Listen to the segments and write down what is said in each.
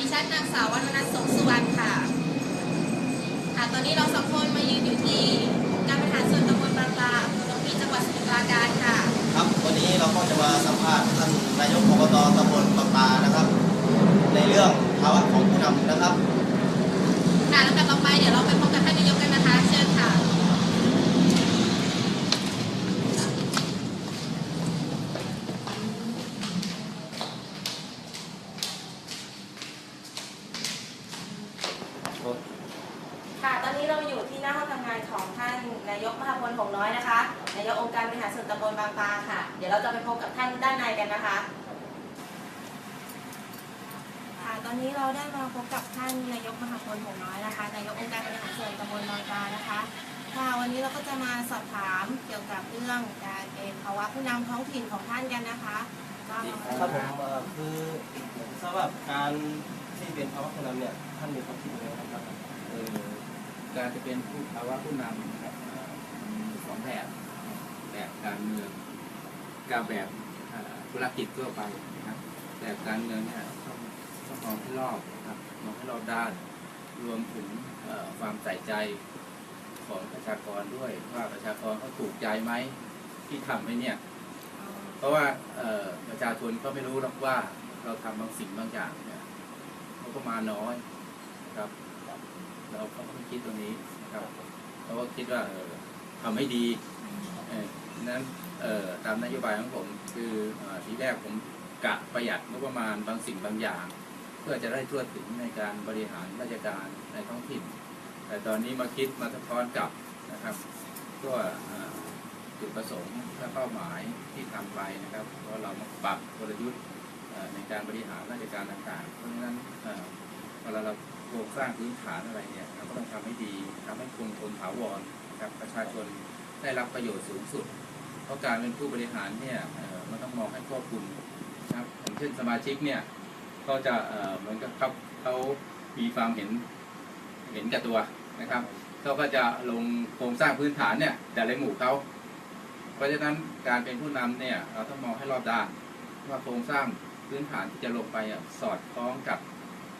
ดิฉันนางสาววรรณนัทสงสุวรรณค่ะ ค่ะ ตอนนี้เราสองคนมายืนอยู่ที่การบริหารส่วนตำบลบางปลาอำเภอหนองปลือจังหวัดสมุทรปราการค่ะ ครับวันนี้เราก็จะมาสัมภาษณ์ท่านนายกอบตตำบลปะปานะครับ ในเรื่องภาวะของผู้นำนะครับ ค่ะลำดับต่อไปเดี๋ยวเราไปพบกับท่านนายกกันนะคะ เชิญค่ะค่ะ ตอนนี้เราอยู่ที่หน้าห้องทำงา นของท่านนายกมหาพลหงน้อยนะคะ นายกองค์การบริหารส่วนตำบลบางปลาค่ะ เดี๋ยวเราจะไปพบกับท่านด้านในกันนะคะค่ะตอนนี้เราได้มาพบกับท่านนายกมหาพลหงน้อยนะคะ นายกองค์การบริหารส่วนตำบลบางปลานะคะ ค่ะวันนี้เราก็จะมาสอบถามเกี่ยวกับเรื่องการเป็นภาวะผู้นำท้องถิ่นของท่านกันนะคะว่ามา ครับผมเอ่อคือสำหรับการที่เป็นภาวะผู้นำเนี่ยท่านมีความคิดยังไงครับ เอ่อ การจะเป็นผู้ภาวะผู้นำนะครับเอ่อมีสองแบบแบบการเมืองกับแบบธุรกิจทั่วไปนะครับแบบการเมืองเนี่ยต้องต้องมองให้รอบนะครับมองให้รอบด้านรวมถึงความใส่ใจของประชากรด้วยว่าประชากรเขาถูกใจไหมที่ทำไว้เนี่ย เพราะว่าประชาชนก็ไม่รู้หรอกว่าเราทำบางสิ่งบางอย่างเนี่ยเขาก็มาน้อยนะครับ เราก็ต้องคิดตรงนี้นะครับเพราะว่าคิดว่าเออทำให้ดีเออนั้นเอ่อตามนโยบายของผม คือเอ่อทีแรกผมกะประหยัดงบประมาณบางสิ่งบางอย่าง เพื่อจะได้ทั่วถึงในการบริหารราชการในท้องถิ่น แต่ตอนนี้มาคิดมาสะท้อนกลับนะครับก็เอ่อจุดประสงค์และเป้าหมายที่ทำไปนะครับว่าเรามาปรับกลยุทธ์เอ่อในการบริหารราชการต่างๆ เพราะฉะนั้น เวลาเราโครงสร้างพื้นฐานอะไรเนี่ยเราก็ต้องทำให้ดีทำให้คงทนถาวรนะครับประชาชนได้รับประโยชน์สูงสุด เพราะการเป็นผู้บริหารเนี่ยเอ่อมันต้องมองให้ครอบคลุมนะครับอย่างเช่นสมาชิกเนี่ยก็จะเหมือนกับเขาเขามีความเห็นเห็นแก่ตัวนะครับเขาก็จะลงโครงสร้างพื้นฐานเนี่ยแต่ในหมู่เขาเพราะฉะนั้นการเป็นผู้นำเนี่ยเราต้องมองให้รอบด้านว่าโครงสร้างพื้นฐานที่จะลงไปสอดคล้องกับ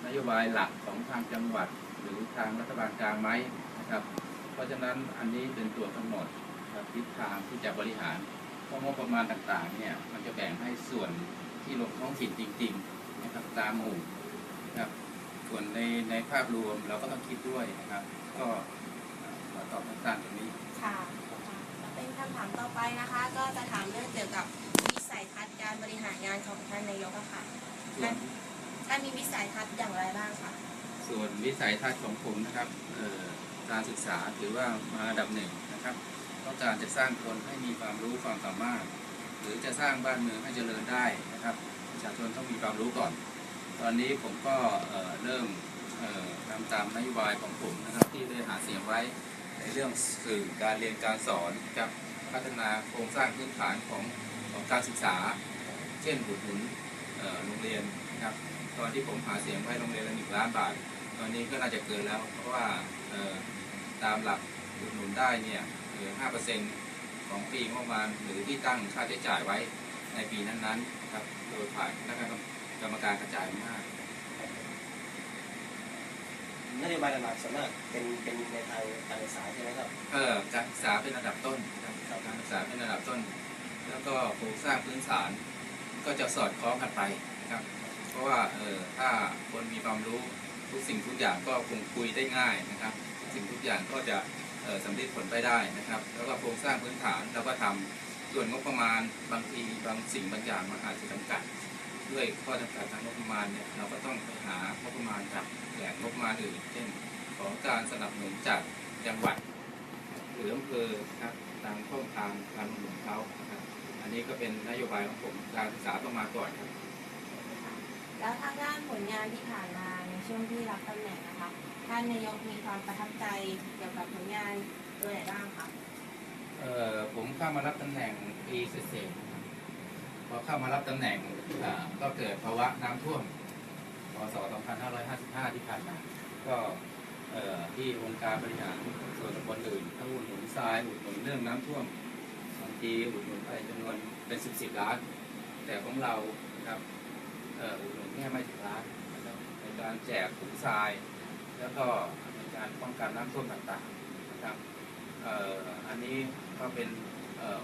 นโยบายหลักของทางจังหวัด หรือทางรัฐบาลกลางไหมนะครับ เพราะฉะนั้นอันนี้เป็นตัวกำหนดครับทิศทางที่จะบริหารเพราะงบประมาณต่างๆเนี่ยมันจะแบ่งให้ส่วนที่ลงท้องถิ่นจริงๆนะครับตามหมู่นะครับส่วนในในภาพรวมเราก็ต้องคิดด้วยนะครับ ก็เอ่อขอตอบสั้นๆตรงนี้ค่ะเป็นคำถามต่อไปนะคะ ก็จะถามเรื่องเกี่ยวกับวิสัยทัศน์การบริหารงานของท่านนายกอะค่ะส่วน ท่านมีวิสัยทัศน์อย่างไรบ้างคะส่วนวิสัยทัศน์ของผมนะครับการศึกษาถือว่ามาอันดับหนึ่งนะครับต้องการจะสร้างคนให้มีความรู้ความสามารถ หรือจะสร้างบ้านเมืองให้เจริญได้นะครับประชาชนต้องมีความรู้ก่อน ตอนนี้ผมก็เเริ่มทำตามนโยบายของผมนะครับที่ได้หาเสียงไว้ในเรื่องสื่อการเรียนการสอนนะครับพัฒนาโครงสร้างพื้นฐานของของการศึกษา เช่นอุดหนุนโรงเรียนนะครับ ตอนที่ผมหาเสียงไว้โรงเรียนละหนึ่งล้านบาท ตอนนี้ก็น่าจะเกินแล้ว เพราะว่าเอ่อตามหลักอุดหนุนได้เนี่ยห้าเปอร์เซ็นต์ของปีงบประมาณหรือที่ตั้งค่าใช้จ่ายไว้ในปีนั้นๆนะครับโดยผ่านคณะกรรมการกระจายอำนาจนโยบายหลักๆส่วนมากเป็นเป็นในทางการศึกษาใช่ไหมครับเออการศึกษาเป็นอันดับต้นนะครับการศึกษาเป็นอันดับต้น แล้วก็โครงสร้างพื้นฐานก็จะสอดคล้องกันไปนะครับเพ ราะว่าเออถ้าคนมีความรู้ทุกสิ่งทุกอย่างก็คงคุยได้ง่ายนะครับ สิ่งทุกอย่างก็จะเออสำเร็จผลไปได้นะครับ แล้วก็โครงสร้างพื้นฐานเราก็ทำส่วนงบประมาณบางทีบางสิ่งบางอย่างมันอาจจะจำกัด ด้วยข้อจำกัดทางงบประมาณเนี่ยเราก็ต้องไปหางบประมาณจากแหล่งงบประมาณอื่นเช่นของการสนับสนุนจากจังหวัดหรืออำเภอครับตามช่องทางการลงทุนเขาครับอันนี้ก็เป็นนโยบายของผมการศึกษาต้องมาก่อนครับ แล้วทางด้านผลงานที่ผ่านมาในช่วงที่รับตำแหน่งนะคะ ท่านนายกมีความประทับใจเกี่ยวกับผลงานตัวไหนบ้างคะเอ่อผมเข้ามารับตำแหน่งปีเศษพอเข้ามารับตำแหน่งอ่าก็เกิดภาวะน้ำท่วมพศ 2555 ที่ผ่านมา ก็เอ่อที่องค์การบริหารส่วนตำบลอื่นทั้งอุดหนุนทรายอุดหนุนเรื่องน้ำท่วมบางทีอุดหนุนไปจำนวนเป็นสิบสิบล้าน แต่ของเรานะครับ เอ่อการแจกถุงทราย แล้วก็ในการป้องกันน้ำท่วมต่างๆนะครับอันนี้ก็เป็น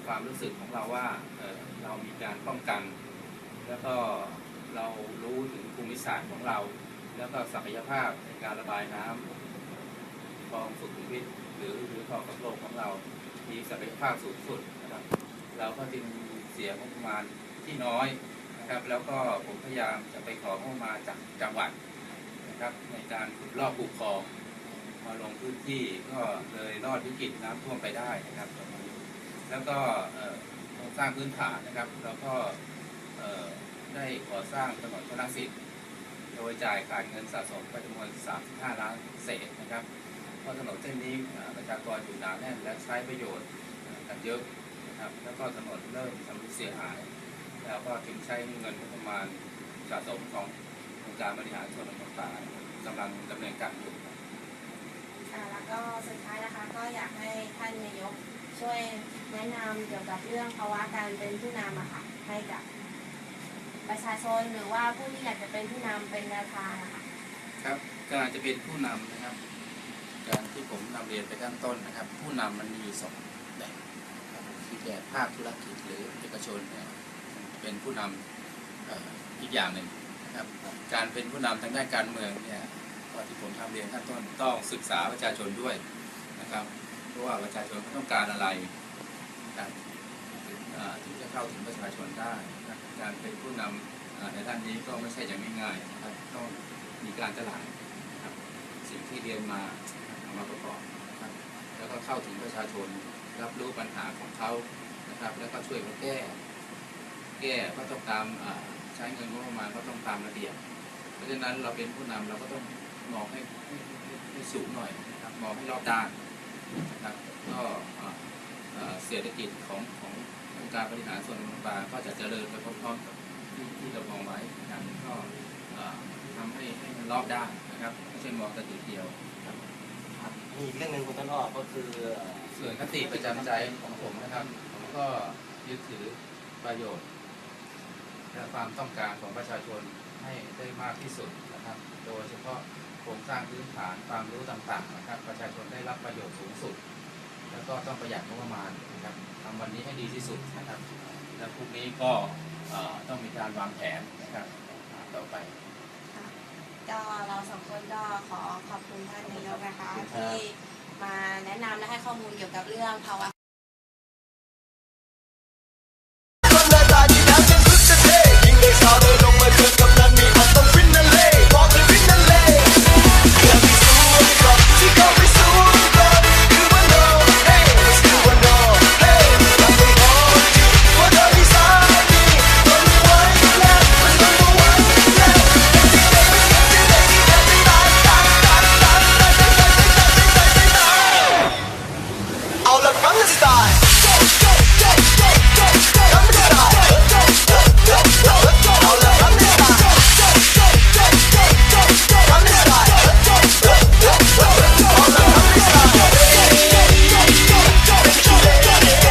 ความรู้สึกของเราว่าเรามีการป้องกัน แล้วก็เรารู้ถึงภูมิศาสตร์ของเรา แล้วก็ศักยภาพในการระบายน้ำคลองสุขุมวิทหรือหรือคลองกระโปรงของเรา มีศักยภาพสูงสุดนะครับเราก็จึงเสียงบประมาณที่น้อย นะครับ แล้วก็ผมพยายามจะไปของบประมาจากจังหวัดนะครับในการขุดลอกปลูกคลองมาลงพื้นที่ก็เลยรอดวิกฤตน้ำท่วมไปได้นะครับแล้วก็เอ่อโครงสร้างพื้นฐานนะครับแล้วก็ได้ก่อสร้างถนนชนสิทธิ์โดยจ่ายขาดเงินสะสมไปจำนวน 35 ล้านเศษนะครับเพราะถนนเส้นนี้ประชากรอยู่หนาแน่นและใช้ประโยชน์กันเยอะนะครับ แล้วก็ถนนเริ่มชำรุดเสียหาย แล้วก็ถึงใช้เงินงบประมาณสะสมขององค์การบริหารส่วนตำบลป่ากำลังดำเนินการอยู่ครับอ่าแล้วก็สุดท้ายนะคะก็อยากให้ท่านนายกช่วยแนะนำเกี่ยวกับเรื่องภาวะการเป็นผู้นำอะค่ะให้กับประชาชนหรือว่าผู้ที่อยากจะเป็นผู้นำเป็นแนวทางอะค่ะครับการจะเป็นผู้นำนะครับ การที่ผมนำเรียนไปข้างต้นนะครับ ผู้นำมันมีอยู่สองแบบครับคือแบบภาคธุรกิจหรือเอกชนเนี่ย เป็นผู้นำเอ่ออีกอย่างหนึ่งนะครับ การเป็นผู้นำทางด้านการเมืองเนี่ยก็ที่ผมทำเรียนข้างต้นต้องศึกษาประชาชนด้วยนะครับเพราะว่าประชาชนเขาต้องการอะไรนะถึงจะเข้าถึงประชาชนได้นะการเป็นผู้นำเอ่อในด้านนี้ก็ไม่ใช่อย่างง่ายๆนะครับต้องมีการตลาดนะครับสิ่งที่เรียนมาเอามาประกอบนะครับแล้วก็เข้าถึงประชาชนรับรู้ปัญหาของเขานะครับ แล้วก็ช่วยเขาแก้ แก้ก็ต้องตามอ่าใช้เงินงบประมาณก็ต้องตามระเบียบ เพราะฉะนั้นเราเป็นผู้นำเราก็ต้องมองให้ให้ให้ให้สูงหน่อยนะครับมองให้รอบด้านนะครับก็อ่าอ่าเศรษฐกิจของขององค์การบริหารส่วนตำบลปลาก็จะเจริญไปพร้อมๆกับที่ที่เรามองไว้นะครับก็อ่าทำให้ให้มันรอบด้านนะครับไม่ใช่มองแต่จุดเดียวครับครับมีอีกเรื่องหนึ่งคุณต้นอ้อก็คือเอ่อส่วนคติประจำใจของผมนะครับผมก็ยึดถือประโยชน์ และความต้องการของประชาชนให้ได้มากที่สุดนะครับ โดยเฉพาะโครงสร้างพื้นฐานความรู้ต่างๆนะครับ ประชาชนได้รับประโยชน์สูงสุด แล้วก็ต้องประหยัดงบประมาณนะครับทำวันนี้ให้ดีที่สุดนะครับ และพรุ่งนี้ก็เอ่อต้องมีการวางแผนนะครับต่อไปก็เราสองคนก็ขอขอบคุณท่านนายกนะคะครับที่มาแนะนำและให้ข้อมูลเกี่ยวกับเรื่องภาวะ